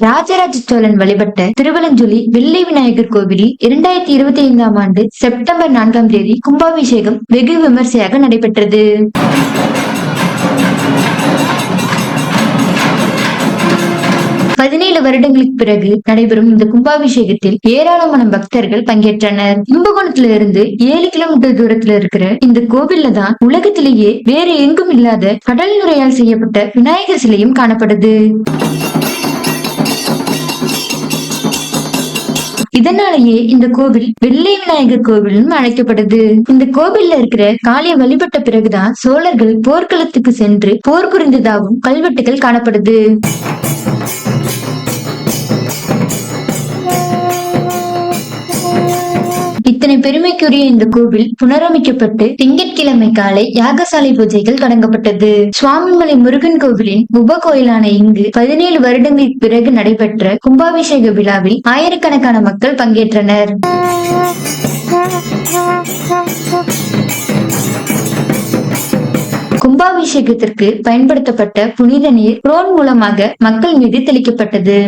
ராஜராஜ சோழன் வழிபட்ட திருவலஞ்சுழி வெள்ளை விநாயகர் கோவிலில் இரண்டாயிரத்தி இருபத்தி ஐந்தாம் ஆண்டு செப்டம்பர் நான்காம் தேதி கும்பாபிஷேகம் வெகு விமர்சையாக நடைபெற்றது. பதினேழு வருடங்களுக்கு பிறகு நடைபெறும் இந்த கும்பாபிஷேகத்தில் ஏராளமான பக்தர்கள் பங்கேற்றனர். கும்பகோணத்துல இருந்து ஏழு கிலோமீட்டர் தூரத்துல இருக்கிற இந்த கோவில்ல தான் உலகத்திலேயே வேற எங்கும் இல்லாத கடல் நுரையால் செய்யப்பட்ட விநாயகர் சிலையும் காணப்படுது. இதனாலேயே இந்த கோவில் வெள்ளை விநாயகர் கோவிலும் அழைக்கப்படுது. இந்த கோவில்ல இருக்கிற காளியை வழிபட்ட பிறகுதான் சோழர்கள் போர்க்களத்துக்கு சென்று போர் புரிந்ததாகவும் கல்வெட்டுகள் காணப்படுது. இத்தனை பெருமைக்குரிய இந்த கோவில் புனரமைக்கப்பட்டு திங்கட்கிழமை காலை யாகசாலை பூஜைகள் தொடங்கப்பட்டது. சுவாமிமலை முருகன் கோவிலின் உப கோயிலான இங்கு பதினேழு வருடங்களுக்கு பிறகு நடைபெற்ற கும்பாபிஷேக விழாவில் ஆயிரக்கணக்கான மக்கள் பங்கேற்றனர். கும்பாபிஷேகத்திற்கு பயன்படுத்தப்பட்ட புனித நீர் ட்ரோன் மூலமாக மக்கள் மீது தெளிக்கப்பட்டது.